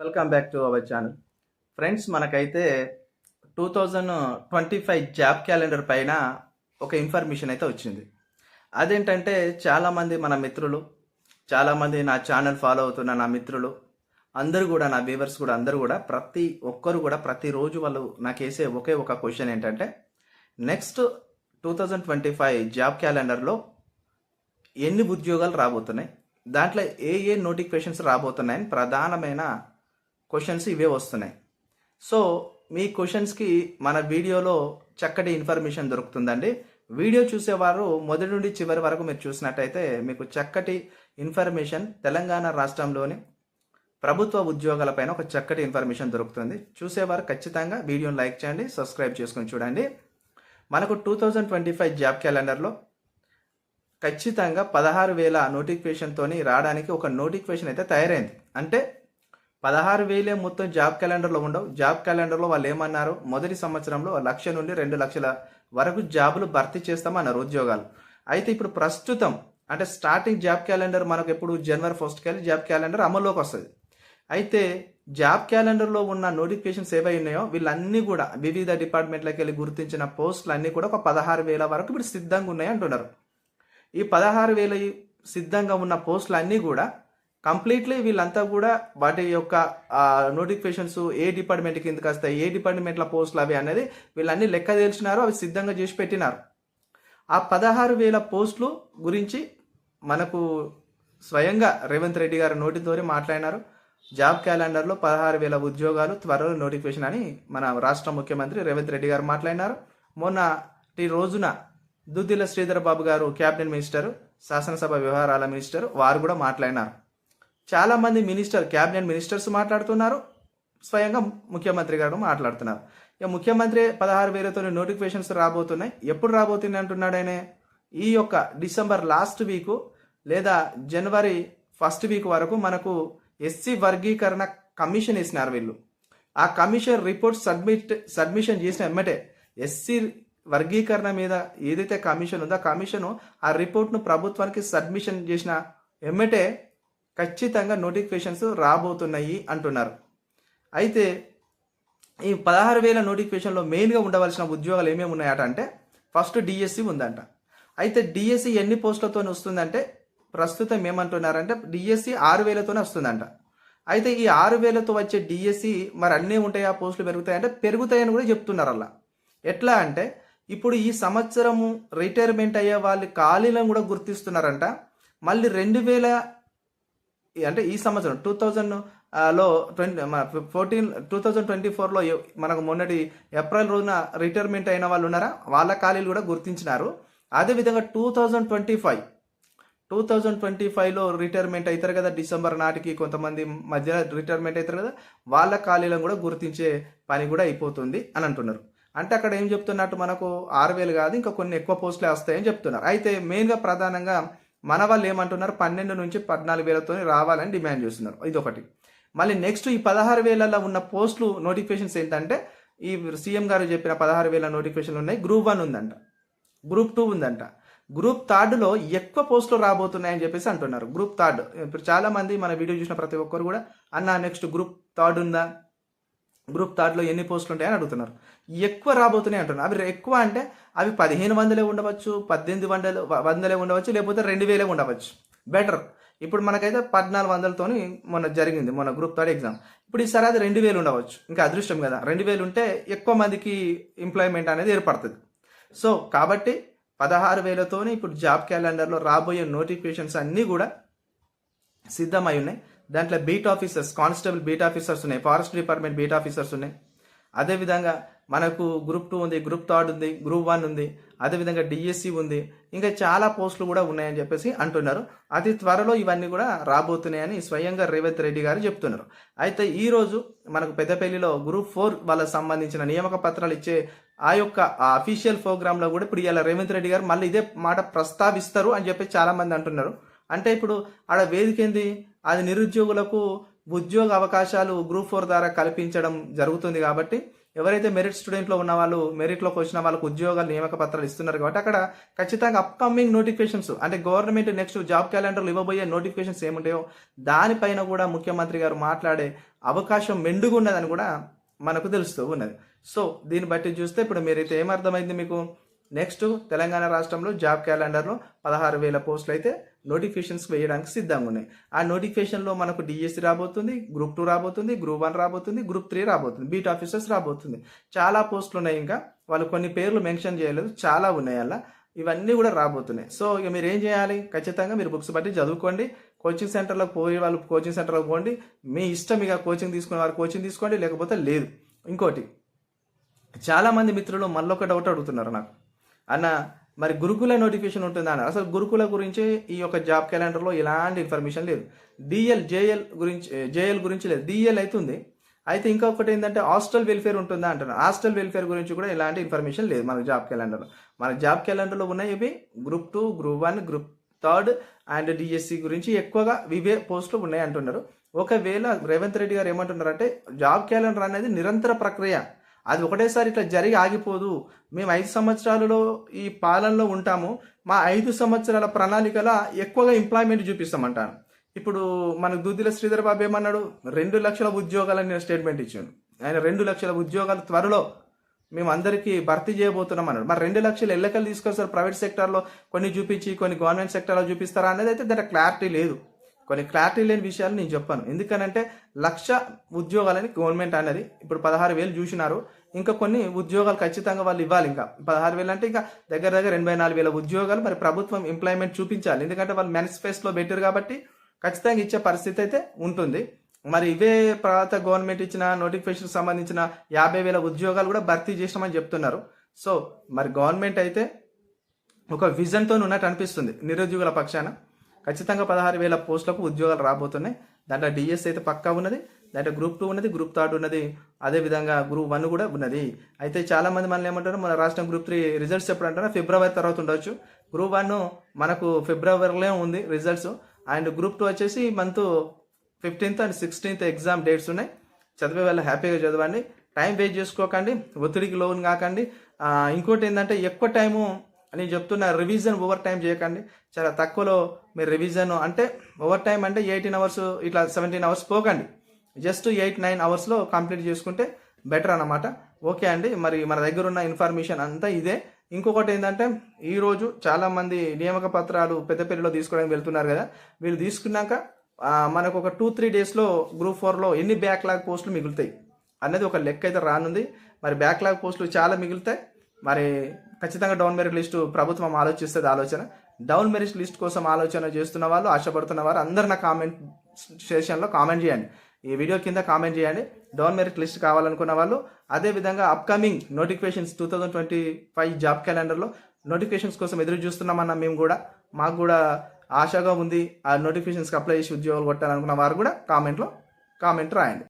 Welcome back to our channel friends మనకైతే two thousand twenty five job calendar పైన ఒక information అయితే వచ్చింది. అదేంటంటే చాలామంది మన మిత్రులు చాలామంది నా ఛానల్ ఫాలో అవుతున్న నా మిత్రులు అందరూ కూడా నా వ్యూవర్స్ కూడా అందరూ కూడా ప్రతి ఒక్కరు కూడా ప్రతిరోజు వాళ్ళు నాకు వేసే ఒకే ఒక క్వశ్చన్ ఏంటంటే next two thousand twenty five job క్యాలెండర్లో ఎన్ని ఉద్యోగాలు రాబోతున్నాయి? దాంట్లో ఏ ఏ నోటిఫికేషన్స్ రాబోతున్నాయని ప్రధానమైన క్వశ్చన్స్ ఇవే వస్తున్నాయి. సో మీ క్వశ్చన్స్కి మన వీడియోలో చక్కటి ఇన్ఫర్మేషన్ దొరుకుతుందండి. వీడియో చూసేవారు మొదటి నుండి చివరి వరకు మీరు చూసినట్టయితే మీకు చక్కటి ఇన్ఫర్మేషన్ తెలంగాణ రాష్ట్రంలోని ప్రభుత్వ ఉద్యోగాలపైన ఒక చక్కటి ఇన్ఫర్మేషన్ దొరుకుతుంది. చూసేవారు ఖచ్చితంగా వీడియోని లైక్ చేయండి సబ్స్క్రైబ్ చేసుకొని చూడండి. మనకు two thousand twenty five job క్యాలెండర్లో ఖచ్చితంగా పదహారు వేల నోటిఫికేషన్తోని రావడానికి ఒక నోటిఫికేషన్ అయితే తయారైంది. అంటే పదహారు వేలే మొత్తం జాబ్ క్యాలెండర్లో ఉండవు. జాబ్ క్యాలెండర్లో వాళ్ళు ఏమన్నారు? మొదటి సంవత్సరంలో లక్ష నుండి రెండు లక్షల వరకు జాబులు భర్తీ చేస్తామన్నారు ఉద్యోగాలు. అయితే ఇప్పుడు ప్రస్తుతం అంటే స్టార్టింగ్ జాబ్ క్యాలెండర్ మనకు ఎప్పుడు జనవరి ఫస్ట్ వెళ్ళి జాబ్ క్యాలెండర్ అమల్లోకి వస్తుంది. అయితే జాబ్ క్యాలెండర్లో ఉన్న నోటిఫికేషన్స్ ఏవై ఉన్నాయో వీళ్ళన్నీ కూడా వివిధ డిపార్ట్మెంట్లకు వెళ్ళి గుర్తించిన పోస్టులు అన్నీ కూడా ఒక పదహారు వేల వరకు ఇప్పుడు సిద్ధంగా ఉన్నాయి అంటున్నారు. ఈ పదహారు వేల సిద్ధంగా ఉన్న పోస్టులు అన్నీ కూడా కంప్లీట్లీ వీళ్ళంతా కూడా వాటి యొక్క నోటిఫికేషన్స్ ఏ డిపార్ట్మెంట్ కిందకి వస్తాయి ఏ డిపార్ట్మెంట్ల పోస్టులు అవి అనేది వీళ్ళన్నీ లెక్క తెలిసినారు అవి సిద్ధంగా చేసి పెట్టినారు. ఆ పదహారు వేల పోస్టులు గురించి మనకు స్వయంగా రేవంత్ రెడ్డి గారు నోటితోనే మాట్లాడినారు. జాబ్ క్యాలెండర్లో పదహారు వేల ఉద్యోగాలు త్వరలో నోటిఫికేషన్ అని మన రాష్ట్ర ముఖ్యమంత్రి రేవంత్ రెడ్డి గారు మాట్లాడినారు. మొన్నటి రోజున దుద్దిల శ్రీధర్ బాబు గారు క్యాబినెట్ మినిస్టర్ శాసనసభ వ్యవహారాల మినిస్టర్ వారు కూడా మాట్లాడినారు. చాలామంది మినిస్టర్ క్యాబినెట్ మినిస్టర్స్ మాట్లాడుతున్నారు. స్వయంగా ముఖ్యమంత్రి గారు మాట్లాడుతున్నారు. ఇక ముఖ్యమంత్రి పదహారు వేలతో నోటిఫికేషన్స్ రాబోతున్నాయి. ఎప్పుడు రాబోతున్నాయి అంటున్నాడు ఆయన? ఈ యొక్క డిసెంబర్ లాస్ట్ వీకు లేదా జనవరి ఫస్ట్ వీక్ వరకు మనకు ఎస్సీ వర్గీకరణ కమిషన్ వేసినారు వీళ్ళు. ఆ కమిషన్ రిపోర్ట్ సబ్మిట్ సబ్మిషన్ చేసిన ఎమ్మటే ఎస్సీ వర్గీకరణ మీద ఏదైతే కమిషన్ ఉందో ఆ కమిషన్ ఆ రిపోర్ట్ను ప్రభుత్వానికి సబ్మిషన్ చేసిన ఎమ్మటే ఖచ్చితంగా నోటిఫికేషన్స్ రాబోతున్నాయి అంటున్నారు. అయితే ఈ పదహారు వేల నోటిఫికేషన్లో మెయిన్గా ఉండవలసిన ఉద్యోగాలు ఏమేమి ఉన్నాయట అంటే ఫస్ట్ డిఎస్సి ఉందంట. అయితే డిఎస్సి ఎన్ని పోస్టులతో వస్తుందంటే ప్రస్తుతం ఏమంటున్నారంటే డిఎస్సి ఆరు వేలతోనే వస్తుందంట. అయితే ఈ ఆరు వేలతో వచ్చే డిఎస్సి మరి అన్నీ ఉంటాయి ఆ పోస్టులు పెరుగుతాయంటే పెరుగుతాయని కూడా చెప్తున్నారు అలా. ఎట్లా అంటే ఇప్పుడు ఈ సంవత్సరము రిటైర్మెంట్ అయ్యే వాళ్ళు ఖాళీలను కూడా గుర్తిస్తున్నారంట. మళ్ళీ రెండు వేల అంటే ఈ సంవత్సరం టూ థౌజండ్లో twenty fourteen two thousand twenty ఫోర్లో మనకు మొన్నటి ఏప్రిల్ రోజున రిటైర్మెంట్ అయిన వాళ్ళు ఉన్నారా? వాళ్ళ ఖాళీలు కూడా గుర్తించినారు. అదేవిధంగా two thousand twenty five two thousand twenty ఫైవ్లో రిటైర్మెంట్ అవుతారు కదా డిసెంబర్ నాటికి కొంతమంది మధ్య రిటైర్మెంట్ అవుతారు కదా వాళ్ళ ఖాళీలను కూడా గుర్తించే పని కూడా అయిపోతుంది అని అంటున్నారు. అంటే అక్కడ ఏం చెప్తున్నట్టు మనకు ఆరు వేలు కాదు ఇంకా కొన్ని ఎక్కువ పోస్టులే వస్తాయని చెప్తున్నారు. అయితే మెయిన్గా ప్రధానంగా మన వాళ్ళు ఏమంటున్నారు? పన్నెండు నుంచి పద్నాలుగు వేలతో రావాలని డిమాండ్ చేస్తున్నారు. ఇది ఒకటి మళ్ళీ నెక్స్ట్ ఈ పదహారు వేలలో ఉన్న పోస్టులు నోటిఫికేషన్స్ ఏంటంటే ఈ సీఎం గారు చెప్పిన పదహారు వేల నోటిఫికేషన్లు ఉన్నాయి. గ్రూప్ వన్ ఉందంట. గ్రూప్ టూ ఉందంట. గ్రూప్ థర్డ్లో ఎక్కువ పోస్టులు రాబోతున్నాయని చెప్పేసి అంటున్నారు. Group third. ఇప్పుడు చాలా మంది మన వీడియో చూసిన ప్రతి ఒక్కరు కూడా అన్న నెక్స్ట్ గ్రూప్ థర్డ్ ఉందా? గ్రూప్ థర్డ్లో ఎన్ని పోస్టులు ఉంటాయని అడుగుతున్నారు. ఎక్కువ రాబోతున్నాయి అంటున్నారు. అవి ఎక్కువ అంటే అవి పదిహేను వందలే ఉండవచ్చు పద్దెనిమిది వందలు వందలే ఉండవచ్చు లేకపోతే రెండు వేలే ఉండవచ్చు. బెటర్. ఇప్పుడు మనకైతే పద్నాలుగు వందలతోని మొన్న జరిగింది మొన్న గ్రూప్ థర్డ్ ఎగ్జామ్. ఇప్పుడు ఈసారి అది రెండు వేలు ఉండవచ్చు. ఇంకా అదృష్టం కదా. రెండు వేలు ఉంటే ఎక్కువ మందికి ఎంప్లాయ్మెంట్ అనేది ఏర్పడుతుంది. సో కాబట్టి పదహారు వేలతోనే ఇప్పుడు జాబ్ క్యాలెండర్లో రాబోయే నోటిఫికేషన్స్ అన్నీ కూడా సిద్ధమై ఉన్నాయి. దాంట్లో beat officers constable beat officers ఉన్నాయి. ఫారెస్ట్ డిపార్ట్మెంట్ బీట్ ఆఫీసర్స్ ఉన్నాయి. అదేవిధంగా మనకు గ్రూప్ టూ ఉంది గ్రూప్ థర్డ్ ఉంది గ్రూప్ వన్ ఉంది. అదేవిధంగా డిఎస్సి ఉంది. ఇంకా చాలా పోస్టులు కూడా ఉన్నాయని చెప్పేసి అంటున్నారు. అతి త్వరలో ఇవన్నీ కూడా రాబోతున్నాయని స్వయంగా రేవంత్ రెడ్డి గారు చెప్తున్నారు. అయితే ఈరోజు మనకు పెద్దపల్లిలో గ్రూప్ ఫోర్ వాళ్ళకి సంబంధించిన నియామక పత్రాలు ఇచ్చే ఆ యొక్క అఫీషియల్ ప్రోగ్రాంలో కూడా ఇప్పుడు ఇలా రేవంత్ రెడ్డి గారు మళ్ళీ ఇదే మాట ప్రస్తావిస్తారు అని చెప్పి చాలామంది అంటున్నారు. అంటే ఇప్పుడు ఆడ వేదిక ఏంది? అది నిరుద్యోగులకు ఉద్యోగ అవకాశాలు గ్రూప్ ఫోర్ ద్వారా కల్పించడం జరుగుతుంది కాబట్టి ఎవరైతే మెరిట్ స్టూడెంట్లో ఉన్న వాళ్ళు మెరిట్లోకి వచ్చిన వాళ్ళకు ఉద్యోగాలు నియామక పత్రాలు ఇస్తున్నారు కాబట్టి అక్కడ ఖచ్చితంగా అప్కమింగ్ నోటిఫికేషన్స్ అంటే గవర్నమెంట్ నెక్స్ట్ జాబ్ క్యాలెండర్లు ఇవ్వబోయే నోటిఫికేషన్స్ ఏముంటాయో దానిపైన కూడా ముఖ్యమంత్రి గారు మాట్లాడే అవకాశం మెండుగా ఉన్నదని కూడా మనకు తెలుస్తూ ఉన్నది. సో దీన్ని బట్టి చూస్తే ఇప్పుడు మీరైతే ఏమర్థమైంది మీకు? నెక్స్ట్ తెలంగాణ రాష్ట్రంలో జాబ్ క్యాలెండర్లో పదహారు వేల పోస్టులు అయితే నోటిఫికేషన్స్ వేయడానికి సిద్ధంగా ఉన్నాయి. ఆ నోటిఫికేషన్లో మనకు డిఎస్సి రాబోతుంది గ్రూప్ టూ రాబోతుంది గ్రూప్ వన్ రాబోతుంది గ్రూప్ త్రీ రాబోతుంది బీట్ ఆఫీసర్స్ రాబోతుంది. చాలా పోస్టులు ఉన్నాయి ఇంకా. వాళ్ళు కొన్ని పేర్లు మెన్షన్ చేయలేదు చాలా ఉన్నాయి అలా. ఇవన్నీ కూడా రాబోతున్నాయి. సో ఇక మీరు ఏం చేయాలి? ఖచ్చితంగా మీరు బుక్స్ బట్టి చదువుకోండి. కోచింగ్ సెంటర్లో పోయే వాళ్ళు కోచింగ్ సెంటర్లో పోండి. మీ ఇష్టం ఇక కోచింగ్ తీసుకునే వారు కోచింగ్ తీసుకోండి లేకపోతే లేదు. ఇంకోటి చాలామంది మిత్రులు మళ్ళొక డౌట్ అడుగుతున్నారు నాకు. అన్న మరి గురుకుల నోటిఫికేషన్ ఉంటుందా అసలు గురుకుల గురించి ఈ యొక్క జాబ్ క్యాలెండర్లో ఎలాంటి ఇన్ఫర్మేషన్ లేదు. డిఎల్ జేఎల్ గురించి జేఎల్ గురించి లేదు. డిఎల్ అవుతుంది అయితే ఇంకొకటి ఏంటంటే హాస్టల్ వెల్ఫేర్ ఉంటుందా అంటున్నారు హాస్టల్ వెల్ఫేర్ గురించి కూడా ఎలాంటి ఇన్ఫర్మేషన్ లేదు మన జాబ్ క్యాలెండర్లో. మన జాబ్ క్యాలెండర్లో ఉన్నాయి ఇవి. Group two group one group third and DSC గురించి ఎక్కువగా వివే పోస్టులు ఉన్నాయి అంటున్నారు. ఒకవేళ రేవంత్ రెడ్డి గారు ఏమంటున్నారంటే జాబ్ క్యాలెండర్ అనేది నిరంతర ప్రక్రియ. అది ఒకటేసారి ఇట్లా జరిగి ఆగిపోదు. మేము ఐదు సంవత్సరాలలో ఈ పాలనలో ఉంటాము. మా ఐదు సంవత్సరాల ప్రణాళికల ఎక్కువగా ఎంప్లాయ్మెంట్ చూపిస్తామంటాను ఇప్పుడు మనకు దుద్దిల శ్రీధర్ బాబు ఏమన్నాడు? రెండు లక్షల ఉద్యోగాలని నేను స్టేట్మెంట్ ఇచ్చాను. ఆయన రెండు లక్షల ఉద్యోగాలు త్వరలో మేము అందరికీ భర్తీ చేయబోతున్నాం అన్నాడు. మరి రెండు లక్షలు ఎల్లకలు తీసుకొస్తారు ప్రైవేట్ సెక్టార్లో కొన్ని చూపించి కొన్ని గవర్నమెంట్ సెక్టార్లో చూపిస్తారా? అనేది అయితే దాంట్లో క్లారిటీ లేదు. కొన్ని క్లారిటీ లేని విషయాలు నేను చెప్పాను. ఎందుకనంటే లక్ష ఉద్యోగాలని గవర్నమెంట్ అనేది ఇప్పుడు పదహారు వేలు చూసినారు. ఇంకా కొన్ని ఉద్యోగాలు ఖచ్చితంగా వాళ్ళు ఇవ్వాలి ఇంకా. పదహారు వేలు అంటే ఇంకా దగ్గర దగ్గర ఎనభై నాలుగు వేల ఉద్యోగాలు మరి ప్రభుత్వం ఎంప్లాయ్మెంట్ చూపించాలి. ఎందుకంటే వాళ్ళు మేనిఫెస్టోలో పెట్టారు కాబట్టి ఖచ్చితంగా ఇచ్చే పరిస్థితి అయితే ఉంటుంది. మరి ఇవే తర్వాత గవర్నమెంట్ ఇచ్చిన నోటిఫికేషన్ సంబంధించిన యాభై వేల ఉద్యోగాలు కూడా భర్తీ చేసినామని చెప్తున్నారు. సో మరి గవర్నమెంట్ అయితే ఒక విజన్తో ఉన్నట్టు అనిపిస్తుంది. నిరుద్యోగుల పక్షాన ఖచ్చితంగా పదహారు వేల పోస్టులకు ఉద్యోగాలు రాబోతున్నాయి. దాంట్లో డిఎస్ అయితే పక్కా ఉన్నది. దాంట్లో గ్రూప్ టూ ఉన్నది గ్రూప్ థర్డ్ ఉన్నది. అదేవిధంగా గ్రూప్ వన్ కూడా ఉన్నది. అయితే చాలామంది మనల్ని ఏమంటారు? మన రాష్ట్రం గ్రూప్ త్రీ రిజల్ట్స్ ఎప్పుడు అంటారా ఫిబ్రవరి తర్వాత ఉండొచ్చు. గ్రూప్ వన్ మనకు ఫిబ్రవరిలో ఉంది రిజల్ట్స్ అండ్ గ్రూప్ టూ వచ్చేసి month fifteenth and sixteenth exam dates ఉన్నాయి. చదివే వాళ్ళు హ్యాపీగా చదవండి. టైం వేస్ట్ చేసుకోకండి. ఒత్తిడికి లోన్ కాకండి. ఇంకోటి ఏంటంటే ఎక్కువ టైము నేను చెప్తున్నా రివిజన్ ఓవర్ టైం చేయకండి. చాలా తక్కువలో మీరు రివిజన్ అంటే ఓవర్ టైం అంటే ఎయిటీన్ అవర్స్ ఇట్లా సెవెంటీన్ అవర్స్ పోకండి. జస్ట్ ఎయిట్ నైన్ అవర్స్లో కంప్లీట్ చేసుకుంటే బెటర్ అన్నమాట. ఓకే అండి మరి మన దగ్గర ఉన్న ఇన్ఫర్మేషన్ అంతా ఇదే. ఇంకొకటి ఏంటంటే ఈరోజు చాలామంది నియామక పత్రాలు పెద్దపల్లిలో తీసుకోవడానికి వెళ్తున్నారు కదా. వీళ్ళు తీసుకున్నాక మనకు ఒక టూ త్రీ డేస్లో గ్రూప్ ఫోర్లో ఎన్ని బ్యాక్లాగ్ పోస్టులు మిగులుతాయి? అనేది ఒక లెక్క అయితే రానుంది. మరి బ్యాక్లాగ్ పోస్టులు చాలా మిగులుతాయి. మరి ఖచ్చితంగా డౌన్ మెరిట్ లిస్టు ప్రభుత్వం ఆలోచిస్తుంది ఆలోచన. డౌన్ మెరిట్ లిస్ట్ కోసం ఆలోచన చేస్తున్న వాళ్ళు ఆశపడుతున్న వారు అందరు నా కామెంట్ సెషన్లో కామెంట్ చేయండి. ఈ వీడియో కింద కామెంట్ చేయండి. డౌన్ మెరిట్ లిస్ట్ కావాలనుకున్న వాళ్ళు అదేవిధంగా upcoming notifications two thousand twenty five job క్యాలెండర్లో నోటిఫికేషన్స్ కోసం ఎదురు చూస్తున్నామన్న మేము కూడా మాకు కూడా ఆశగా ఉంది. ఆ నోటిఫికేషన్స్కి అప్లై చేసి ఉద్యోగాలు కొట్టాలనుకున్న వారు కూడా కామెంట్లో కామెంట్ రాయండి.